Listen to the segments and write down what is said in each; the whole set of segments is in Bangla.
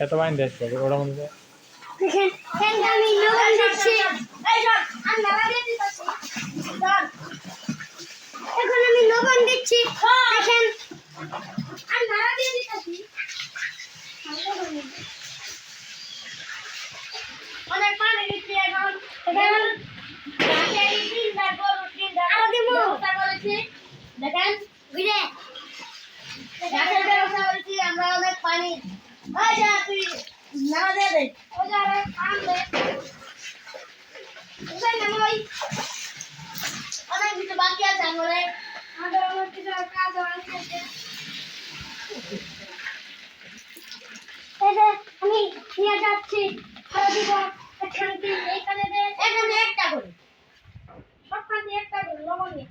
এত বাইন দেখেন দেখেন আমি নাড়া দিয়ে দিচ্ছি এখন আমি লবণ দিচ্ছি দেখেন দিয়ে দিচ্ছি অনেক পানি দিচ্ছি এখন এখন আরও দেখেন অনেক কিছু বাকি আছে আমাদের আমাদের অনেক কিছু কাজ বাকি আছে এই যে আমি নিয়ে যাচ্ছি এখান একটা করে সবখানে একটা করে লবণ নিয়ে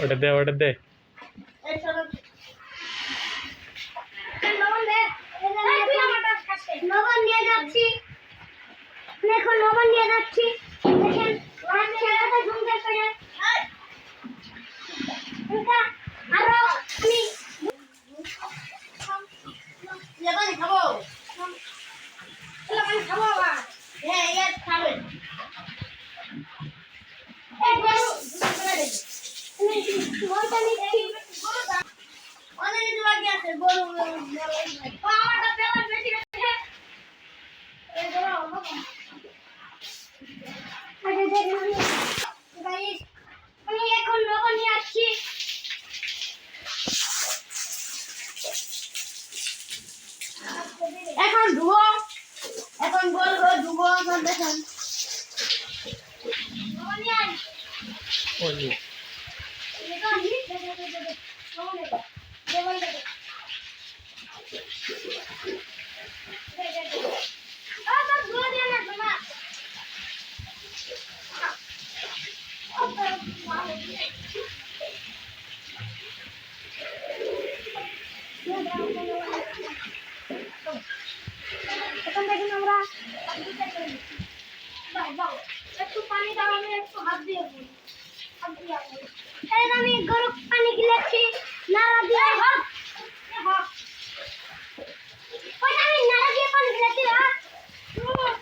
ওটা দে ওটা দে। এই চলো লবণ দে এই তুই আমারটা খাচ্ছে লবণ দিয়ে যাচ্ছি আমি এখন লবণ দিয়ে যাচ্ছি দেখেন আমি কথা শুনতে করে এটা আরও আমি লবণ খাব লবণ খাব আবার হ্যাঁ ইয়ে খাবে এই গরু তুমি মনটা নিচ্ছি অনেক কিছু বাকি আছে গরু আমারটা পেলাম বেশি বেশি এই গরু আমার আগে দেখুন গাইস আমি এখন ধুবো এখন বলব ধুবো এখন দেখুন। দাও দাও একটু পানি দাও আমি একটু হাত দিয়ে দিই হাত দিয়ে আসি। এই যে আমি গরু পানি গিলেছি নাড়া দিয়ে হোক হোক ওই যে আমি নাড়া দিয়ে পানি গিলেছি না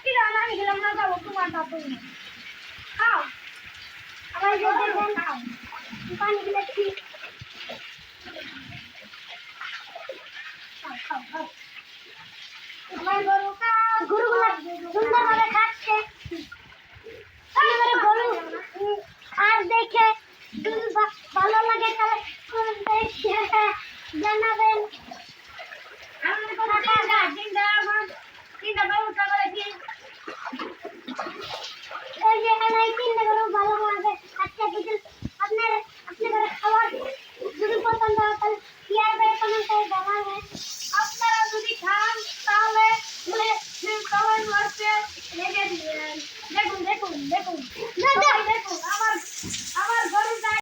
কি রান্না আমি গেলাম না যাবো তোমার দাদু খাও আবার যে দেখবেন খাও পানি গিলেছি খাও খাও খাও আমার গরু গরুগুলো সুন্দরভাবে খাচ্ছে। আর দেখে যদি ভালো লাগে তাহলে জানাবেন। আমার কথা তিনটা তিনটা দেখুন দেখুন দেখুন।